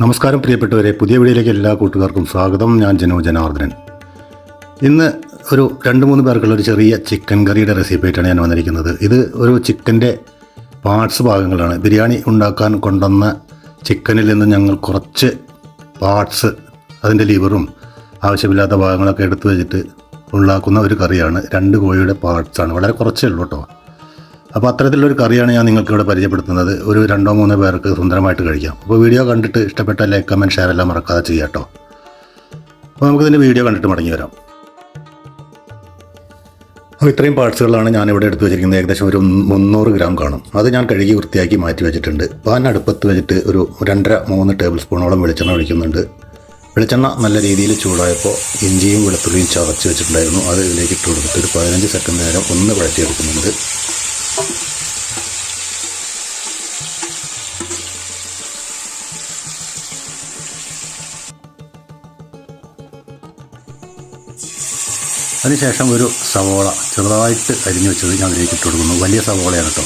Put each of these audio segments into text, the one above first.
നമസ്കാരം പ്രിയപ്പെട്ടവരെ പുതിയ വീഡിയോയിലേക്ക് എല്ലാ കൂട്ടുകാർക്കും സ്വാഗതം. ഞാൻ ജനോ ജനാർദ്ദനൻ. ഇന്ന് ഒരു രണ്ട് മൂന്ന് പേർക്കുള്ള ഒരു ചെറിയ ചിക്കൻ കറിയുടെ റെസിപ്പി ആയിട്ടാണ് ഞാൻ വന്നിരിക്കുന്നത്. ഇത് ഒരു ചിക്കന്റെ പാർട്സ് ഭാഗങ്ങളാണ്. ബിരിയാണി ഉണ്ടാക്കാൻ കൊണ്ടുവന്ന ചിക്കനിൽ നിന്ന് ഞങ്ങൾ കുറച്ച് പാർട്സ് അതിന്റെ ലിവറും ആവശ്യമില്ലാത്ത ഭാഗങ്ങളൊക്കെ എടുത്തു വെച്ചിട്ട് ഉണ്ടാക്കുന്ന ഒരു കറിയാണ്. രണ്ട് കോഴിയുടെ പാർട്സാണ്. വളരെ കുറച്ചേ ഉള്ളൂ കേട്ടോ. അപ്പോൾ അത്തരത്തിലൊരു കറിയാണ് ഞാൻ നിങ്ങൾക്ക് ഇവിടെ പരിചയപ്പെടുത്തുന്നത്. ഒരു രണ്ടോ മൂന്നോ പേർക്ക് സുന്ദരമായിട്ട് കഴിക്കാം. അപ്പോൾ വീഡിയോ കണ്ടിട്ട് ഇഷ്ടപ്പെട്ട ലൈക്ക് കമന്റ് ഷെയർ എല്ലാം മറക്കാതെ ചെയ്യാം കേട്ടോ അപ്പോൾ നമുക്കിതിന്റെ വീഡിയോ കണ്ടിട്ട് മടങ്ങി വരാം. അപ്പോൾ ഇത്രയും പാർട്സുകളാണ് ഞാൻ ഇവിടെ എടുത്ത് വെച്ചിരിക്കുന്നത്. ഏകദേശം ഒരു മുന്നൂറ് ഗ്രാം കാണും. അത് ഞാൻ കഴുകി വൃത്തിയാക്കി മാറ്റി വെച്ചിട്ടുണ്ട്. പാൻ അടുപ്പത്ത് വെച്ചിട്ട് ഒരു രണ്ടര മൂന്ന് ടേബിൾ സ്പൂണോളം വെളിച്ചെണ്ണ ഒഴിക്കുന്നുണ്ട്. വെളിച്ചെണ്ണ നല്ല രീതിയിൽ ചൂടായപ്പോൾ ഇഞ്ചിയും വെളുത്തുള്ളിയും ചതച്ച് വെച്ചിട്ടുണ്ടായിരുന്നു. അത് ഇതിലേക്ക് ഇട്ട് കൊടുത്തിട്ട് ഒരു പതിനഞ്ച് സെക്കൻഡ് നേരം ഒന്ന് വഴറ്റിയെടുക്കുന്നുണ്ട്. അതിനുശേഷം ഒരു സവോള ചെറുതായിട്ട് അരിഞ്ഞു വെച്ചത് ഞാൻ അതിലേക്ക് ഇട്ട് കൊടുക്കുന്നു. വലിയ സവോളയാണ് കേട്ടോ.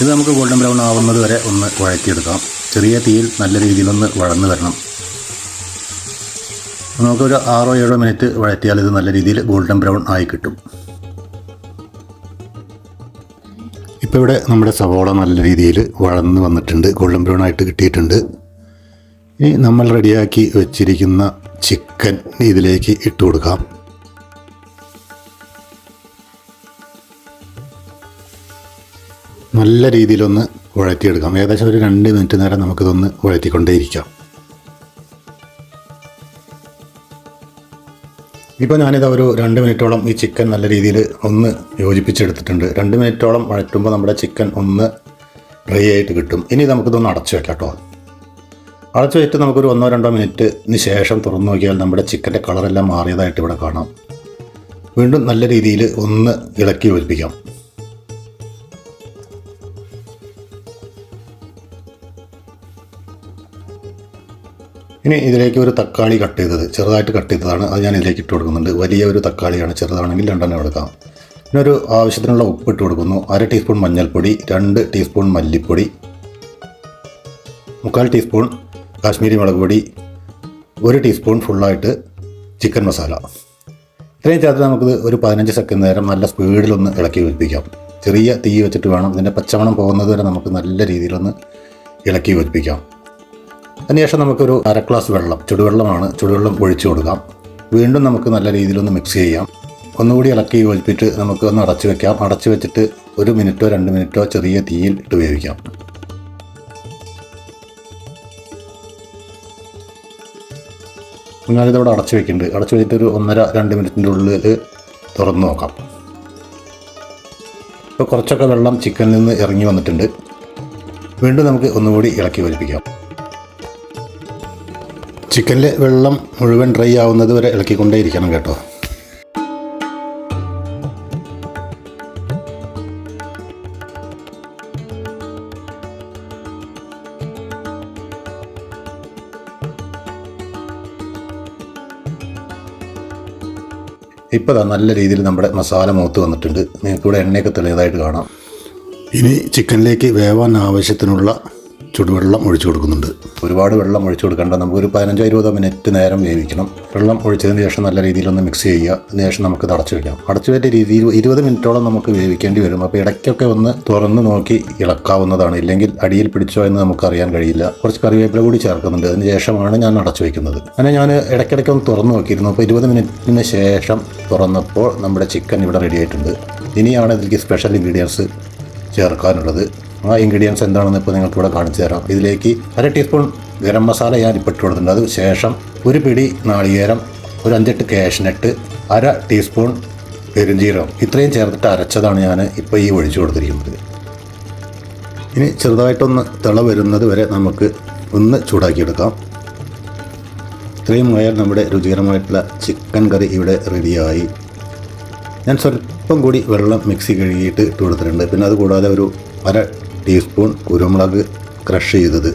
ഇത് നമുക്ക് ഗോൾഡൻ ബ്രൗൺ ആവുന്നത് വരെ ഒന്ന് വഴറ്റിയെടുക്കാം. ചെറിയ തീയിൽ നല്ല രീതിയിലൊന്ന് വഴന്നു വരണം. നമുക്കൊരു ആറോ ഏഴോ മിനിറ്റ് വഴറ്റിയാൽ ഇത് നല്ല രീതിയിൽ ഗോൾഡൻ ബ്രൗൺ ആയി കിട്ടും. ഇപ്പോൾ ഇവിടെ നമ്മുടെ സവോള നല്ല രീതിയിൽ വഴന്ന് വന്നിട്ടുണ്ട്. ഗോൾഡൻ ബ്രൗൺ ആയിട്ട് കിട്ടിയിട്ടുണ്ട്. ഇനി നമ്മൾ റെഡിയാക്കി വെച്ചിരിക്കുന്ന ചിക്കൻ ഇതിലേക്ക് ഇട്ട് കൊടുക്കാം. നല്ല രീതിയിലൊന്ന് ഉഴറ്റിയെടുക്കാം. ഏകദേശം ഒരു രണ്ട് മിനിറ്റ് നേരം നമുക്കിതൊന്ന് ഉഴറ്റിക്കൊണ്ടേയിരിക്കാം. ഇപ്പോൾ ഞാനിത് ഒരു രണ്ട് മിനിറ്റോളം ഈ ചിക്കൻ നല്ല രീതിയിൽ ഒന്ന് യോജിപ്പിച്ചെടുത്തിട്ടുണ്ട്. രണ്ട് മിനിറ്റോളം വഴറ്റുമ്പോൾ നമ്മുടെ ചിക്കൻ ഒന്ന് ഡ്രൈ ആയിട്ട് കിട്ടും. ഇനി നമുക്കിതൊന്ന് അടച്ചു വെക്കാം കേട്ടോ. അടച്ചു വെച്ചിട്ട് നമുക്കൊരു ഒന്നോ രണ്ടോ മിനിറ്റിന് ശേഷം തുറന്നു നോക്കിയാൽ നമ്മുടെ ചിക്കന്റെ കളറെല്ലാം മാറിയതായിട്ട് ഇവിടെ കാണാം. വീണ്ടും നല്ല രീതിയിൽ ഒന്ന് ഇളക്കി യോജിപ്പിക്കാം. ഇനി ഇതിലേക്ക് ഒരു തക്കാളി കട്ട് ചെയ്തത് ചെറുതായിട്ട് കട്ട് ചെയ്തതാണ്. അത് ഞാൻ ഇതിലേക്ക് ഇട്ട് കൊടുക്കുന്നുണ്ട്. വലിയ ഒരു തക്കാളിയാണ് ചെറുതാണെങ്കിൽ രണ്ടെണ്ണം എടുക്കാം. പിന്നെ ഒരു ആവശ്യത്തിനുള്ള ഉപ്പ് ഇട്ട് കൊടുക്കുന്നു. അര ടീസ്പൂൺ മഞ്ഞൾപ്പൊടി രണ്ട് ടീസ്പൂൺ മല്ലിപ്പൊടി മുക്കാൽ ടീസ്പൂൺ കാശ്മീരി മുളക് പൊടി ഒരു ടീസ്പൂൺ ഫുള്ളായിട്ട് ചിക്കൻ മസാല ഇത്രയും ചേർത്ത് നമുക്കിത് ഒരു പതിനഞ്ച് സെക്കൻഡ് നേരം നല്ല സ്പീഡിലൊന്ന് ഇളക്കി വെപ്പിക്കാം ചെറിയ തീ വെച്ചിട്ട് വേണം. ഇതിന്റെ പച്ചമണം പോകുന്നത് വരെ നമുക്ക് നല്ല രീതിയിലൊന്ന് ഇളക്കി യോജിപ്പിക്കാം. അതിനുശേഷം നമുക്കൊരു അര ഗ്ലാസ് വെള്ളം ചുടുവെള്ളമാണ്. ചുടുവെള്ളം ഒഴിച്ചു കൊടുക്കാം. വീണ്ടും നമുക്ക് നല്ല രീതിയിലൊന്ന് മിക്സ് ചെയ്യാം. ഒന്നുകൂടി ഇളക്കി ഒഴിപ്പിച്ച് നമുക്ക് ഒന്ന് അടച്ചു വെക്കാം. അടച്ചു വെച്ചിട്ട് ഒരു മിനിറ്റോ രണ്ട് മിനിറ്റോ ചെറിയ തീയിൽ ഇട്ട് വേവിക്കാം. ഞാനിതവിടെ അടച്ചു വെക്കുന്നുണ്ട്. അടച്ചു വെച്ചിട്ട് ഒരു ഒന്നര രണ്ട് മിനിറ്റിന്റെ ഉള്ളിൽ തുറന്നു നോക്കാം. ഇപ്പോൾ കുറച്ചൊക്കെ വെള്ളം ചിക്കനിൽ നിന്ന് ഇറങ്ങി വന്നിട്ടുണ്ട്. വീണ്ടും നമുക്ക് ഒന്നുകൂടി ഇളക്കി യോജിപ്പിക്കാം. ചിക്കനിലെ വെള്ളം മുഴുവൻ ഡ്രൈ ആവുന്നത് വരെ ഇളക്കിക്കൊണ്ടേയിരിക്കണം കേട്ടോ. ഇപ്പോൾ നല്ല രീതിയിൽ നമ്മുടെ മസാല മൂത്ത് വന്നിട്ടുണ്ട്. നിങ്ങൾക്ക് ഇവിടെ എണ്ണയൊക്കെ തെളിയതായിട്ട് കാണാം. ഇനി ചിക്കനിലേക്ക് വേവാൻ ആവശ്യത്തിനുള്ള ചുടുവെള്ളം ഒഴിച്ചു കൊടുക്കുന്നുണ്ട്. ഒരുപാട് വെള്ളം ഒഴിച്ചു കൊടുക്കേണ്ട. നമുക്കൊരു പതിനഞ്ചോ ഇരുപതോ മിനിറ്റ് നേരം വേവിക്കണം. വെള്ളം ഒഴിച്ചതിന് ശേഷം നല്ല രീതിയിലൊന്ന് മിക്സ് ചെയ്യുക. അതിന് ശേഷം നമുക്ക് തടച്ചു വയ്ക്കാം അടച്ചു വെച്ച രീതിയിൽ ഇരുപത് മിനിറ്റോളം നമുക്ക് വേവിക്കേണ്ടി വരും. അപ്പോൾ ഇടയ്ക്കൊക്കെ ഒന്ന് തുറന്ന് നോക്കി ഇളക്കാവുന്നതാണ്. ഇല്ലെങ്കിൽ അടിയിൽ പിടിച്ചോ എന്ന് നമുക്ക് അറിയാൻ കഴിയില്ല. കുറച്ച് കറിവേപ്പില കൂടി ചേർക്കുന്നുണ്ട്. അതിന് ശേഷമാണ് ഞാൻ അടച്ചു വയ്ക്കുന്നത് അങ്ങനെ ഞാൻ ഇടയ്ക്കിടയ്ക്ക് ഒന്ന് തുറന്ന് നോക്കിയിരുന്നു. അപ്പോൾ ഇരുപത് മിനിറ്റിന് ശേഷം തുറന്നപ്പോൾ നമ്മുടെ ചിക്കൻ ഇവിടെ റെഡി ആയിട്ടുണ്ട്. ഇനിയാണ് ഇതിലേക്ക് സ്പെഷ്യൽ ഇൻഗ്രീഡിയൻസ് ചേർക്കാനുള്ളത്. ആ ഇൻഗ്രീഡിയൻസ് എന്താണെന്ന് ഇപ്പോൾ നിങ്ങൾക്ക് ഇവിടെ കാണിച്ചു തരാം. ഇതിലേക്ക് അര ടീസ്പൂൺ ഗരം മസാല ഞാൻ ഇപ്പോൾ ഇട്ട് കൊടുത്തിട്ടുണ്ട്. അത് ശേഷം ഒരു പിടി നാളികേരം ഒരു അഞ്ചെട്ട് കാഷ്നട്ട് അര ടീസ്പൂൺ പെരുംജീരകം. ഇത്രയും ചേർത്തിട്ട് അരച്ചതാണ് ഞാൻ ഇപ്പോൾ ഈ ഒഴിച്ചു കൊടുത്തിരിക്കുന്നത്. ഇനി ചെറുതായിട്ടൊന്ന് തിള വരുന്നത് വരെ നമുക്ക് ഒന്ന് ചൂടാക്കിയെടുക്കാം. ഇത്രയും ആയാൽ നമ്മുടെ രുചികരമായിട്ടുള്ള ചിക്കൻ കറി ഇവിടെ റെഡിയായി ഞാൻ സ്വല്പം കൂടി വെള്ളം മിക്സി കഴുകിയിട്ട് ഇട്ട് കൊടുത്തിട്ടുണ്ട്. പിന്നെ അതുകൂടാതെ ഒരു അര ടീസ്പൂൺ കുരുമുളക് ക്രഷ് ചെയ്തത്.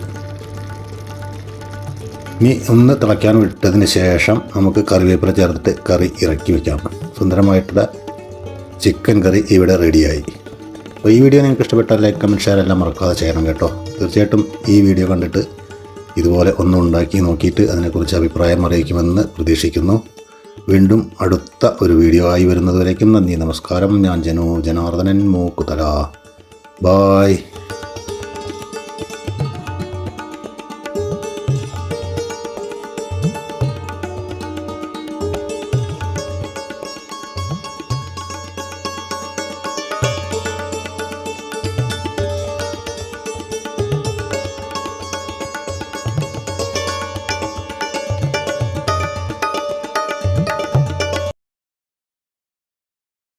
ഇനി ഒന്ന് തിളയ്ക്കാൻ വിട്ടതിന് ശേഷം നമുക്ക് കറിവേപ്പില ചേർത്തിട്ട് കറി ഇറക്കി വെക്കാം. സുന്ദരമായിട്ടുള്ള ചിക്കൻ കറി ഇവിടെ റെഡിയായി. അപ്പോൾ ഈ വീഡിയോ നിങ്ങൾക്ക് ഇഷ്ടപ്പെട്ടാൽ ലൈക്ക് കമന്റ് ഷെയർ എല്ലാം മറക്കാതെ ചെയ്യണം കേട്ടോ. തീർച്ചയായിട്ടും ഈ വീഡിയോ കണ്ടിട്ട് ഇതുപോലെ ഒന്ന് ഉണ്ടാക്കി നോക്കിയിട്ട് അതിനെക്കുറിച്ച് അഭിപ്രായം അറിയിക്കുമെന്ന് പ്രതീക്ഷിക്കുന്നു. വീണ്ടും അടുത്ത ഒരു വീഡിയോ ആയി വരുന്നതുവരേക്കും നന്ദി. നമസ്കാരം. ഞാൻ ജനു ജനാർദ്ദനൻ മൂക്കുതല. ബായ്.